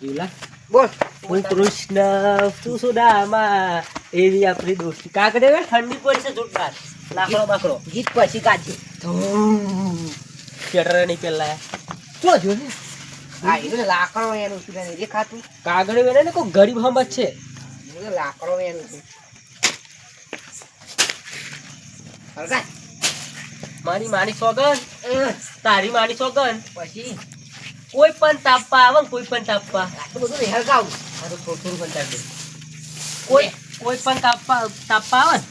જીવલા બોલ. હું કૃષ્ણ તું સુદામા. એવી આપણી દોસ્તી. કાકડે ઠંડી પડી છે જોરદાર. લાકડો બાકડો. ગીત પછી ગાજે. શેટર નહીં પેલા. ચો જો ને લાકડો એનું તને દેખાતું? કાગળ વેને ને કોઈ ગરીબ હમત છે. લાકડો એનું છે. મારી માની સોગન તારી માની સોગન પછી? કોઈ પણ તાપવા આવે ને કોઈ પણ તાપવા. બધું નહીં હરગાવું થોડું પણ તાપ. કોઈ કોઈ પણ તાપવા તાપવા આવે ને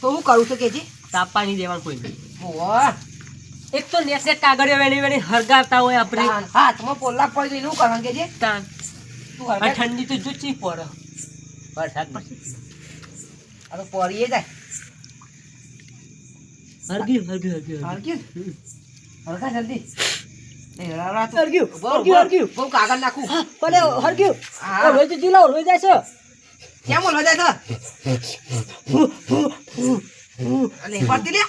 તો હું કરું છું કે જી તાપવા નહીં દેવાનું કોઈ એક તો નેટ નેટ કાગળ વેણી વેણી હરગાવતા હોય આપણે. હાથમાં પોલા પડી તો એનું કરવાનું કે જે તાન. આ ઠંડી તો જુચી પડે. વરસાદ પછી આ તો પડીએ જાય. હરગ્યું હરગ્યું હરગ્યું હરગ્યું. હરગા જલ્દી. કાગળ નાખું. ભલે હરગ્યું. હા. ઓળવે તો જીલા ઓળવે જાય છે કેમ બોલવા જાય તો? અને પડતી લે.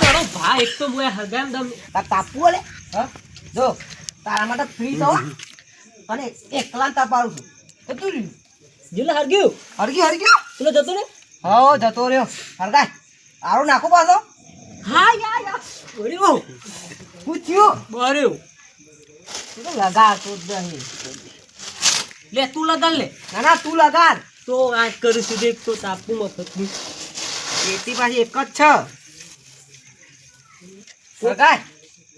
તારો ભાઈ એક તો મોય હરગામ દમ હલે હા? જો તારા માટે ફ્રી થવા. અને એકલા તાપારું છું. તો તું. જીલા હરગ્યું? હરગ્યું હરગ્યું. પેલો જતો ને હો જતો રહ્યો. હરગાય. આરું નાખો પાછો. હા બર્યો શું થયું? તું જ નહીં. લે તું લગાડ લે. ના ના તું લગાડ. તો આ કરું છું દેખ તો તાપું મફતનું એથી પાછી એક જ છે. હરગાય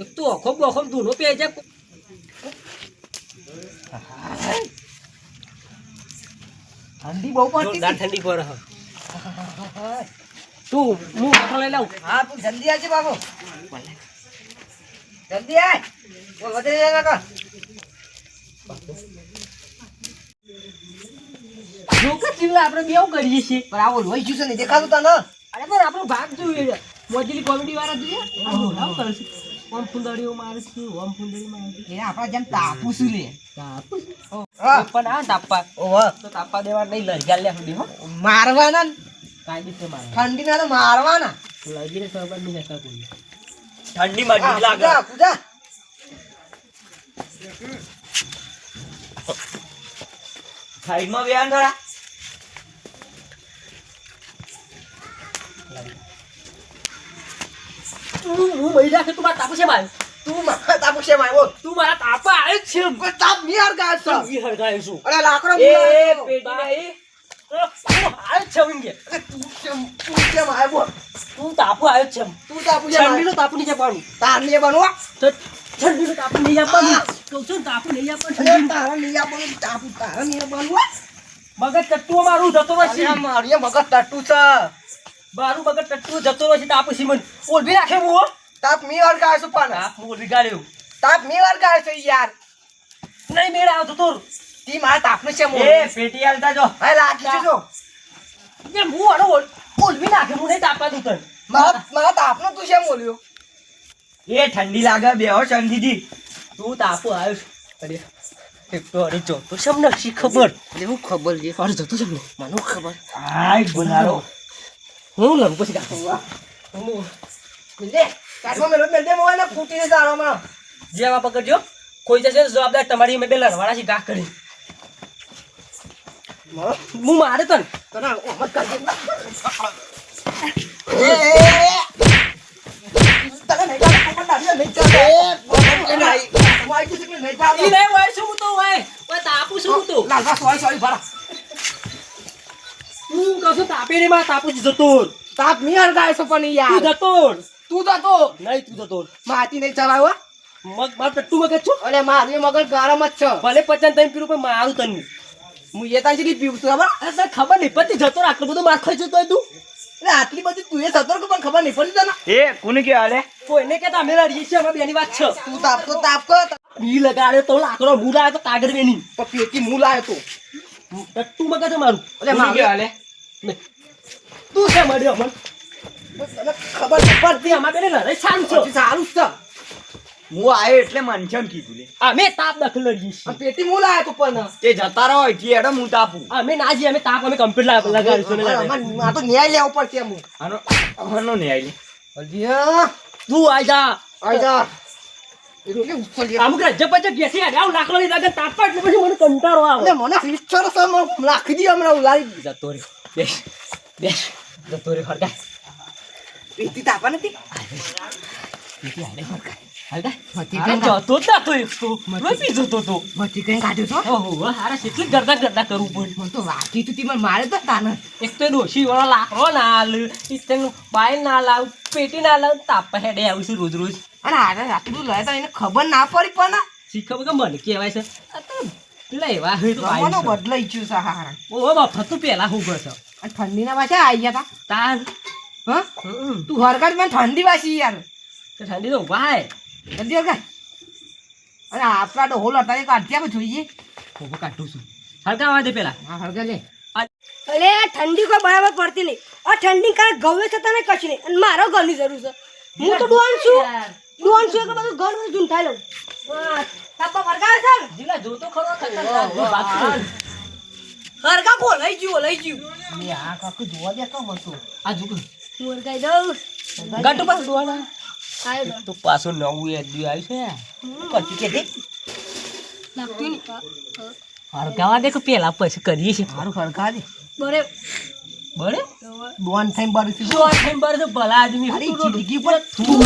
એક તો અખો ધૂનો પે જાય ઠંડી બહુ પડતી ઠંડી પડે. તું હું લઈ લઉં. હા તું જલ્દી આવજે બાબુ. જલ્દી આય. બોલ વધે જાય કર જો કે આપણે બેવ કરીએ છીએ? પણ આવો લોહી જ્યુસ નહીં દેખાતું તને અરે પણ આપણો ભાગ જોઈએ છે. મોજીલી કોમેડી વાળા જોઈએ? આમ કરે છે. ઓમ ફુંદડીઓ મારે છે ઓમ ફુંદડી મારે છે. આપણા જેમ તાપુ શું લે. તાપું પણ આ તાપા ઓહો તો તાપા દેવા નહીં લઈ લે સુધી હો. મારવાના ને. મારે. ઠંડીના તો મારવાના. લગીને ખબર નહીં હતા કોઈ. ઠંડીમાં હા, પૂજા સાઈડમાં બેહાન થોડા. તું હું મહિલા છે તું મારા તાપુ છે ભાઈ તું મારા તાપુ છે બોલ. તું મારા તાપા આવે છે તાપ નહીં હરગાય છે. છું. અરે લાકડો એ પેટી નહીં તું તું તું તું તાપુ આવે જ છે તું તાપુ. ઠંડીનું તાપુ નહીં જવાનું તાર નહીં બનવા ઠંડીનું તાપુ નહીં આપવાનું. કહું છું તાપુ નહીં અરે તારા નહીં આપવાનું, તાપુ તારા નહીં બનવા મગજ ટટ્ટુઓ મારું જતો રહેશે. મારી મગજ ટટ્ટુ છે. મારું મગજ ટટ્ટુઓ જતો રહેશે તાપુ સિમન. ઓલવી રાખે હું. તાપ મી વાર છે પણ તાપ ઓલવી ગાળ્યો. તાપ મી હરગાય છે યાર. નહીં મેળ આવતો તોર તી મારા તાપનું છે મોં. એ પેટી આલતા જો. લાગી છે જો. જે હું આનો ઓલ- ઓલવી નાખે હું નહીં તાપા દઉં તને. મારા મારા તાપનું તું છે મોલ્યો એ ઠંડી લાગે બે હો શાંતિજી તું તાપો આવ્યો છે. અરે એક તો અરે જો તો સમને શી ખબર હું ખબર છે? અરે જતો સમને મને ખબર? આય બોલારો. હું લઉં પછી કાઢું હું લે કાઢવા મેલો મેલ દે ને ફૂટીને જાણો માં જેવા પકડજો. કોઈ જશે જવાબદાર તમારી મેં બે લડવાડા છે ગા કરી. હું મારે તને. તને ઓમત કરજે એ એ એ. તને નહીં ચાલે કોણ ડાળીઓ નહીં ચાલે એ નહીં માઈ કીધું કે નહીં ઈ ચાલે નહીં હોય શું હું તો હોય? ઓય તાપું માં જતો હરગાય છે પણ તું જતો તું તો તો નહીં તું જતો માટી નહીં ચલાવવા મગ માર ટટ્ટુ મગજ છું? અને મારું મગજ ગરમ જ છે. ભલે પચાસ ત્રણ પીરું પણ મારું તને હું એ તાજી પીવું છું ખબર? અરે તને ખબર નહીં પડતી જતો આટલું બધું માર ખાઈ જતો તું. એટલે આટલી બધી તું એ સતર્ક પણ ખબર નહીં પડી તને. એ કોને કે આલે કોઈને કે તમે લડીએ છીએ અમે બેની વાત છે. તું તાપ તો તાપ કર. ઈ લગાડ્યો તો લાકડો મુલા તો કાગળ વેની પણ પેટી મૂળ આવ્યો તો. તું મગજ મારું. એટલે હાલે આલે તું છે મળ્યો મને ખબર નહીં પડતી. અમારે બેને લડાઈ સારું છે. સારું છે. હું આવ્યો એટલે મનસન કીધું લે. અમે તાપ દખલ આ પેટી હું લાયા તું પણ? તે જતા રહો અહીંથી એડમ હું તાપું. અમે ના જઈએ અમે તાપ અમે કમ્પ્લીટ લગાડીશું આ તો ન્યાય લેવો પડશે એમ. આનો આનો ન્યાય લે. અલ્યા તું આઈ જા. આઈ જા. તાપા નથી? જતો જ નતો એક તો. રોપી જતો તો. મતી કઈ કાઢ્યો છો ઓહો હારા કેટલી ગરદા ગરદા કરવું પડે. મને તો વાગી તું મને મારે તો તાને. એક તો ડોશી વાળો લાકડો ના હાલ તેનું બાય ના લાવ પેટી ના લાવ તાપા હેડે આવું છું રોજ રોજ. અને આટલું લય તો એને ખબર ના પડી પણ. શીખવું કે મને કહેવાય છે? આ તો લેવા તો બદલાઈ ગયું છે હારા. ઓહો બાપા તું પેલા હું કરશો અને ઠંડીના પાછા આવી ગયા તા. તાર હા. તું હરકત મને ઠંડી વાસી યાર. તો ઠંડી તો વાય અને આપણા લટારી કાઢી આપણે જોઈએ હું કાઢું છું. હલકા દે પેલા. હા હરગા લે. અલે આ ઠંડી કોઈ બરાબર પડતી નહીં. આ ઠંડી કારણે ગવે છે તને કશું નહીં. અને મારો ઘરની જરૂર છે. હું તો ડોન છું. ડોન છું એટલે બધું ઘર બધું ઝૂંઠાઈ લઉં. હા, તાપા વળગાવે છે જીલા જોતો ખરો ખતરનાક હરકા કો લઈ ગયું લઈ ગયું. આ કાકુ જોવા દે કેમ હતું આ જુગો વળગાઈ દઉં. ગાંઠો પાછું ડોવાના આયો ડોન. તો પાછું નવું એડી આવ્યું છે પછી કે હરગાવા દે કે પેલા પછી કરીએ છીએ. મારું હરગા દે. બરે. ડોન થઈને તો ભલા આદમી અરે જિંદગી પર તું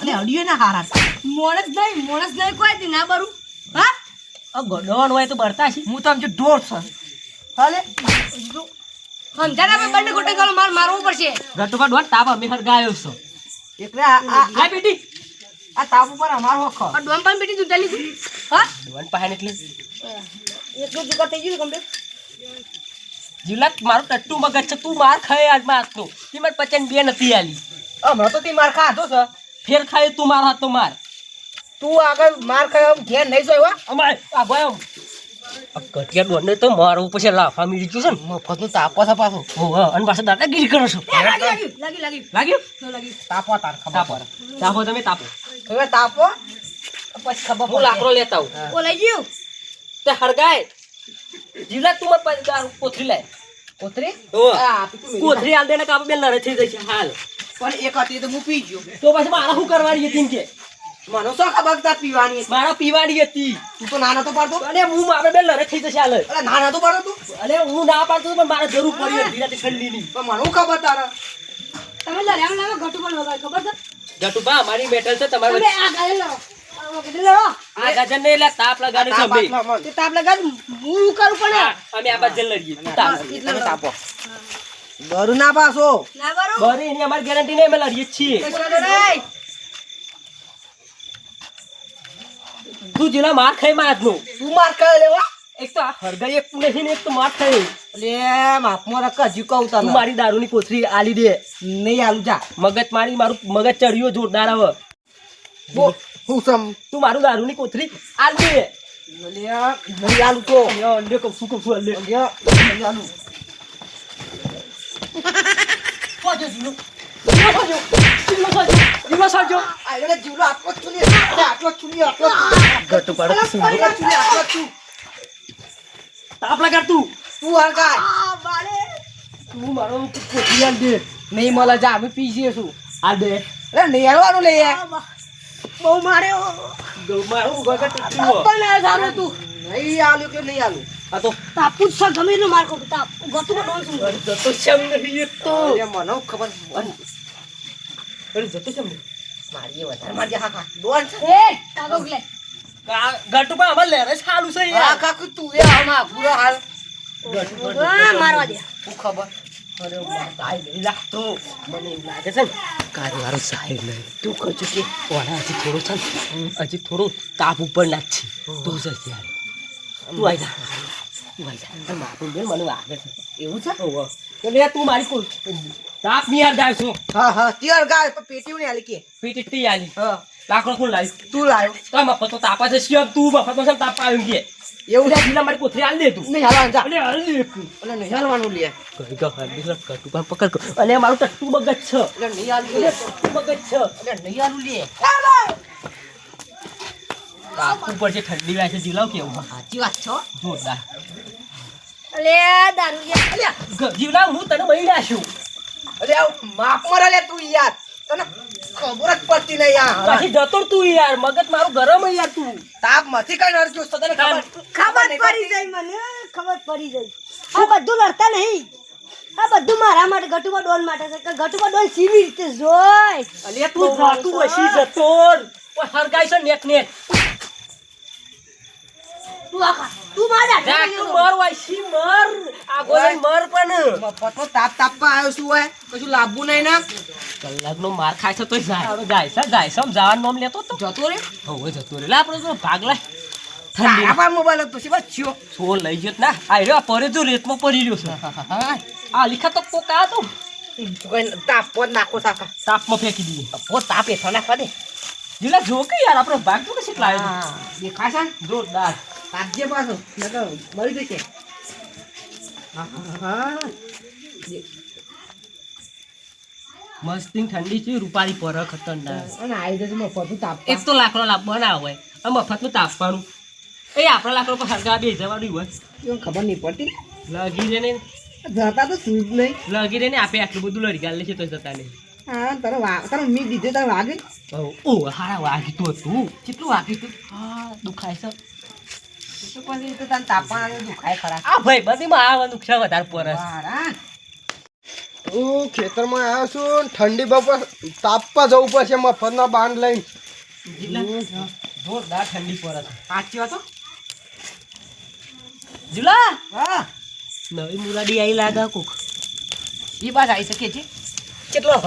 અને અડિયો ના હારા મોણસ નહીં મોણસ નહીં કોઈ દી ના બરું. હા? ગડોણ હોય તો બરતા છે. હું તો આમ જો ઢોર છે. હાલે? બંને ગોટે ગયો માર મારવું પડશે. ગટુ કા ડોન તાપ અમે હરગાયો છો. એટલે આ બેટી. આ તાપ ઉપર અમારો હક આ ડોમ પણ બેટી ઝૂંટાઈ લીધું હા? ડોન પાસે એટલે. એટલું જુગાર થઈ ગયું કમ્પ્લીટ. જીલા મારું ટટ્ટુ મગજ છે. તું માર ખાય આજમાં તે. મારે પચાસ બે નથી આલી. હમણાં તો તે માર ખાધો છે. ફેર ખાય તું મારો હાથ તો માર. તું આગળ માર ખાય ઘેર નહીં જોયો હો. અમાય આ ગયો આ કટિયા ડોન તો મારું પછી લાફા મીડી ગયું છે ને. મફતનું તાપો છે પાછો. અને પાછા દાદાગીરી કરો છો. તાપો તાર ખબર તાપો. તાપો તમે તાપો. હવે તાપો? પછી ખબર હું લાકડો લેતા આવું. હા. ઓ લઈ ગયો. તે હરગાય જીલા તું દારૂ કોથરી લાય. મેરી કોથરી આલ દેને કાપે બે લડે થઈ જશે. હાલ. પણ એક હતી તો હું પી ગયો. તો પછી મારા શું કરવાની હતી કે? મને શું ખબર તા પીવાની મારે પીવાની હતી. તું તો નાનો તો પાડતો? અને હું મારે બે લડે થઈ જશે હાલ. અરે નાનો તો પાડતો તું? હું ના પાડતો પણ મારે જરૂર પડી હતી રાતે ઠંડીની. પણ મને ખબર તારા? તમે લડ્યા લાવો ઘટુ પણ વગાડ ખબર છે? ગટુભા અમારી બેઠલ છે તમારે તમે આ ગાલે લો આ ને એટલે તાપ લગાડ્યું છે અમે. તે તાપ લગાડ હું કરું પણ અમે આ બાજુ લડીએ. તાપ. તમે તાપો. દરું ના પાસો ના બરો બરે એની અમારી ગેરંટી નહીં અમે લડીએ જ છીએ. તો નહીં જેલા માર ખાઈ માર આજનો તું માર કરે લેવા એક તો આ હરગાઈ એક નથી ને એક તો માર ખાઈ લે માપમાં રખ હજી કહું તને. મારી દારૂની કોથળી આલી દે. નહીં આલું જા. મગજ મારી મારું મગજ ચડ્યો જોરદાર હવે. બો હું સમ તું મારું દારૂની કોથળી આલી દે. લે નહીં આલું તો. યો, અંડે કહું છું, કહું છું, અંડે. લે, નહીં આલું. ખોજો જીલો. જીલો ખોજો. જીલો ખોજો. જીલો ખોજો. આ એને જીવલો આટલો જ છું લે. અરે આટલો જ છું લે, આટલો. ગટુ પાડો શું? આટલો છું. તાપ લગાડ તું તું હરગાય. આ તું મારો કોથળી આલ દે નહીં મળે જા અમે પી જઈએ છું આલ દે અરે નહીં હાલવાનું લે બહુ માર્યો મારું આ સારું તું આ ખબર અરે જતો નહીં? મારી વધારે મારી હા હા ડોન છે. એ કાગો લે. આ ગટુ પણ અમારે લેરે સાલું છે યાર. કાકુ તું એ આમાં પૂરો હાલ. મારવા દે. હું ખબર? અરે સાહેબ લાગતો. મને એવું લાગે છે કારવારો સાહેબ નહીં તું કરજો કે ઓલા હજી થોડું છે ને હજી થોડું તાપ ઉપર નાખી તો જ યાર. તું આવી જા. તું આવી જા. મારું બેન મને લાગે છે. એવું છે? તો લે તું મારી કોઈ તાપની યાર જાય છું. હા હા. તિયર ગાય પેટી નહીં આલી કે. પેટી ટી આલી હા. લાકડો કોણ લાવી તું લાવ્યો. તો મફત તો તાપા છે. શિયમ તું મફતમાં તાપ આવ્યું કે? એવું લે ગીલા મારી કોથરી આલ દે તું. નહીં હાલવાનું જા. અલે હાલ દે તું. નહીં હાલવાનું લે. કઈ ગયો હાલ દે કટુ પર પકડ કર. અલે મારું ટટ્ટુ મગજ છે. અલે નહીં હાલું લે. ટટ્ટુ મગજ છે. અલે નહીં હાલું લે. તાપ ઉપર છે ઠંડી વાય છે જીલાવ કેવું સાચી વાત છો. જોરદાર. અલે દારૂ લે. અલ્યા જીવલાવ હું તને મળી નાખ્યું અરે માફ માપ મરા લે તું યાર. તને ખબર જ પડતી નહીં યાર પછી જતો તું યાર. મગજ મારું ગરમ હે યાર તું. તાપમાંથી કઈ નડતું તો તને ખબર ખબર પડી જાય મને ખબર પડી જાય. આ બધું લડતા નહીં. આ બધું મારા માટે ગટુબા ડોન માટે છે. કે ગટુબા ડોન સીવી રીતે જોય. અલે તું જાતું વસી જતોર ઓય હરગાઈ છે નેક નેક તું આખા તું મારા જા તું મર વસી મર? આ ગોળી મર પણ. પતો તાપ તાપવા આવ્યો છું હોય કશું લાભવું નહીં ના. કલાકનો માર ખાય છે તોય જાય. જાય છે જાય આમ જવાનું નામ લેતો તો. જતો રે. હવે જતો રે. લે આપણે તો ભાગ લાય ઠંડી. તારા મોબાઈલ શી વાત થયો? સો લઈ ગયો ના. આ રહ્યો પરે જો રેતમાં પડી રહ્યો છે. આ લીખા તો કોકા તો તાપ પોત નાખો સાકા. તાપમાં ફેંકી દઈએ પોત તાપ હેઠો નાખવા દે. જીલા જો કે યાર આપણે ભાગ તો કશી લાવ્યો હા દેખાય છે ને? જોરદાર. તાપજે પાછો. નકર બળી જશે હા હા હા મસ્તી ઠંડી છે રૂપાળી પર ખતરનાક. અને આવી જશે મફતનું તાપ એક તો લાકડો ના હોય. આ મફતનું તાપવાનું એ આપણા લાકડો પર હરગા બે જવાનું હોય. ખબર નહીં પડતી. લગી રે ને. જતા તો જ નહીં. લગી રે ને આપે આટલું બધું લડી ગાલે છે તો જતા નહીં. હા તારે તારે મી દીધે તારે વાગે. ઓ હારા વાગી હતું. તું કેટલું વાગ્યું તું હા દુખાય છે. તો તો તને તાપવાનું દુખાય ખરા આ ભાઈ બધીમાં આ નુકસાન વધારે પડે હું ખેતરમાં આવ્યો છું ઠંડી બપોર તાપવા જવું પડશે મફતના બાંધ લઈને. જોરદાર ઠંડી પડે છે સાચી વાતો જીલા? હા. નવી મુરાડી આવી લાગે કોક. એ બાદ આવી શકે છે. કેટલો હ?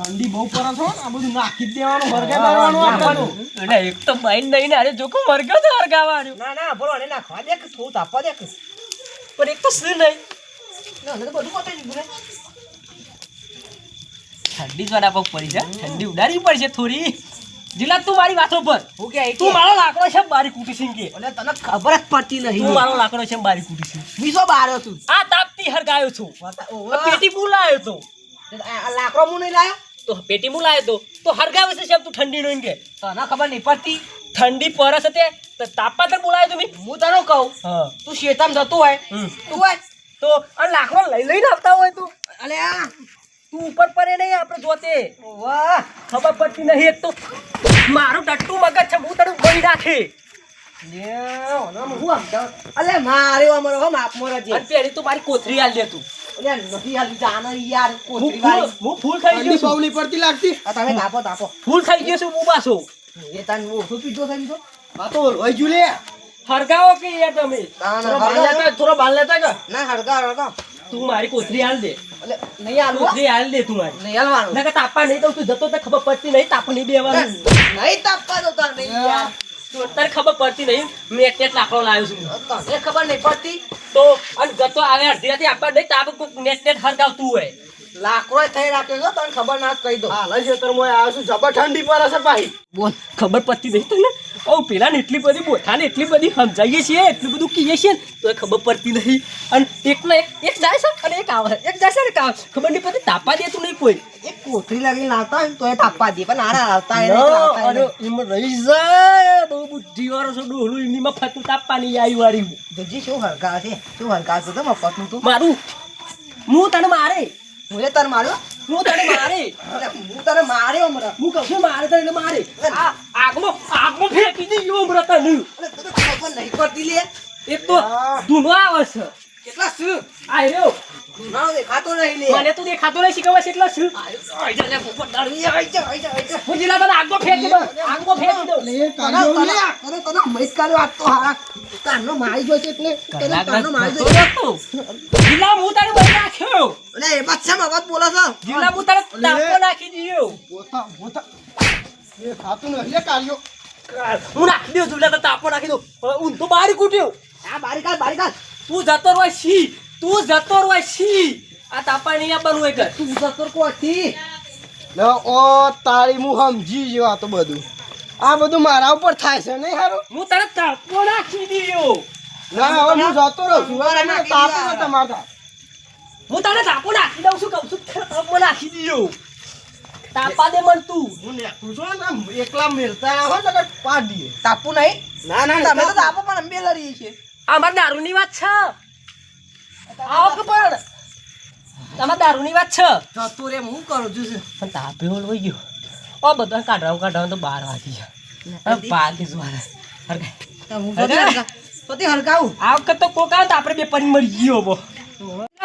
ઠંડી બહુ પડે છે આ બધું નાખી દેવાનું હરગાઈ દેવાનું આપણને. અને એક તો બાઈન નહીં અરે જોકો મર ગયો તો હરગાવાનું. ના ના બોલો ને નાખવા દે કે થોડું તાપવા દે કે પણ એક તો શું નહીં? ના તો બધું પતાઈ દીધું ઠંડી જ પગ પડી છે ઠંડી ઉડાડવી પડશે થોડી. જીલા તું મારી વાતો પર. હું કે તું મારો લાકડો છે મારી કુટી સિંહ કે. અને તને ખબર જ પડતી તું નહીં મારો લાકડો છે મારી કુટી સિંહ બીજો બાર્યો છું? આ તાપતી હરગાયો છું. પેટી બોલાયો તો લાકડો મુ નહીં લાયો? તો પેટી બોલાયો તો. તો હરગાવે છે સાહેબ તું ઠંડી નો કે તને ખબર નહીં પડતી? ઠંડી પરસ તે તો તાપા તક બોલાયો તું હું તને કહું હા. તું શેતામ જતો હોય. તું હોય. તો આ લાકડો લઈ લઈને આવતા હોય તું. અલે આ. તું ઉપર પડે નહીં આપણે જોતે. વાહ ખબર પડતી નહીં એક તો. મારું ટટ્ટુ મગજ છે હું તને ગોળી નાખે. અલે મારે અમારો હો માપ મોરો જે અને પેલી તો મારી કોથરી આલ દે તું. અલે નથી આલ જાનો યાર કોથરી વાળી હું ફૂલ થઈ ગયો છું. બાવલી પડતી લાગતી. આ તમે તાપો તાપો. ફૂલ થઈ ગયો છું હું પાછો. એ તાન ઓછું પીધો થઈ તો. આ તો રોઈ ગયું લે. હરગાવો કે યાર તમે? ના, થોડો ના, થોડો બાલ લેતા કે ના હડકા હડકા તું મારી કોથરી આલ દે. અલે નહીં હાલવું હો. કોથરી આલ દે તું મારી. નહીં હાલવાનું નકર તાપા નહીં તો તું જતો તો ખબર પડતી નહીં તાપ નહીં બેવાનું નહીં તાપવા તો તાર નહીં યાર. અત્યારે ખબર પડતી નહીં. મેં એક એક લાકડો લાવ્યો છું. તને ખબર નહીં પડતી? તો અને ગતો આવે અડધી રાતે આપવા નહીં તાપ કોઈક નેટ નેટ હરગાવતું હોય. લાકડો થઈ રાખ્યો છે તને ખબર ના કહી દો હા લઈ ખેતરમાં આવ્યો છું. જબર ઠંડી પર છે ભાઈ. બોલ ખબર પડતી નહીં તને? ઓ પેલાને એટલી બધી બોથાને એટલી બધી સમજાવીએ છીએ એટલું બધું કહીએ છીએ ને તો ખબર પડતી નહીં. અને એકને એક એક જાય છે અને એક આવે. એક જાય છે ને આવે ખબર નહીં પડતી તાપા દેતું નહીં કોઈ. એક કોથળી લાગીને હોય તો એ તાપા દે પણ આરા આવતા અરે એમાં રહી જાય. બહુ બુદ્ધિવાળો છો ડોહલું એમનીમાં ફતું તાપવાની આવી વાળી જજી શું હરકા છે? શું હરકા છે તમે ફતું તું? મારું? હું તને મારે? હું તને માર્યો હું તને મારી. હું તને માર્યો હમણાં હું કહું છું મારે તને? મારી આ આગમાં આગમાં ફેંકી દઈ હમણાં તને. નહીં પડતી લે. એક તો ધૂનો આવે છે. કેટલા સુ આયો ગુનાઓ દેખાતો નહીં લે. મને તો દેખાતો નહીં શીખવા કેટલા સુ શું? આઈ જા લે પોપટ દારૂ આઈ જા આઈ જા આઈ જા. હું જીલા તને આગમાં ફેંકી દો આગમાં ફેંકી દો લે તને કાઢ્યો લે. તને તને મૈત કાઢ્યો આજ તો હારા. કાનો મારી ગયો છે એટલે તને કાનો મારી ગયો છે જીલા હું તારે બોલ નાખ્યો? અલે એ બાદ છે મગજ બોલો છો. જીલા હું તારે તાપો નાખી દીયો. ગોથા ગોથા એ ખાતું નહીં લે કાઢ્યો. હું નાખી દઉં જીલા તાપો નાખી દઉં. તો બારી કૂટ્યો આ બારી કાઢ બારી કાઢ તું જતો રહે છી તું જતો રહે છી આ તાપા નહીં આપવાનું હોય કર તું જતો કોથી લે ઓ તારી હું સમજી ગયો આ તો બધું. આ બધું મારા ઉપર થાય છે નહીં હારું? હું તારે તાપો નાખી દીધો. ના હવે હું જતો રહું છું. અરે તમે તાપો મારતા હું તારે તાપો નાખી દઉં છું કહું છું તાપો નાખી દીધો. તાપા દે મન તું. હું નેકળું છું ને એકલા મેલતા હો ને તો પાડ તાપુ નહીં? ના ના તમે તો તાપો. પણ અંબે લડીએ છીએ. આ મારે દારૂની વાત છે. આવો કે પણ? તમાર દારૂની વાત છે? જતું રે હું કરું છું પણ તાપે ઓલ વહી ગયો. ઓ બધા કાઢવાનું કાઢવાનું તો બાર વાગી છે પાકી ભાગી હરગાય. પોતે હરગા- પોતે હરગાવું આ વખત તો કોક આવે તો આપણે બે પરી મરી ગયો બો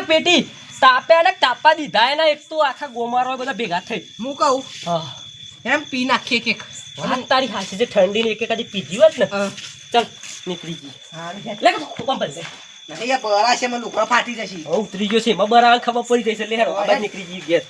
પેટી તાપે અને તાપા દીધા એના એક તો આખા ગોમારો બધા ભેગા થઈ. હું કહું? એમ પી નાખીએ કેક વાત તારી હાસી જે ઠંડી ને એક એક પીધી હોત ને. ચાલ. નીકળી ગઈ. લે કોમ બંધ નહીં આ બરા છે મને ફાટી જશે. હવે ઉતરી ગયો છે એમાં બરાબર ખબર પડી જશે. લે હેરો આ નીકળી ગઈ ઘેર.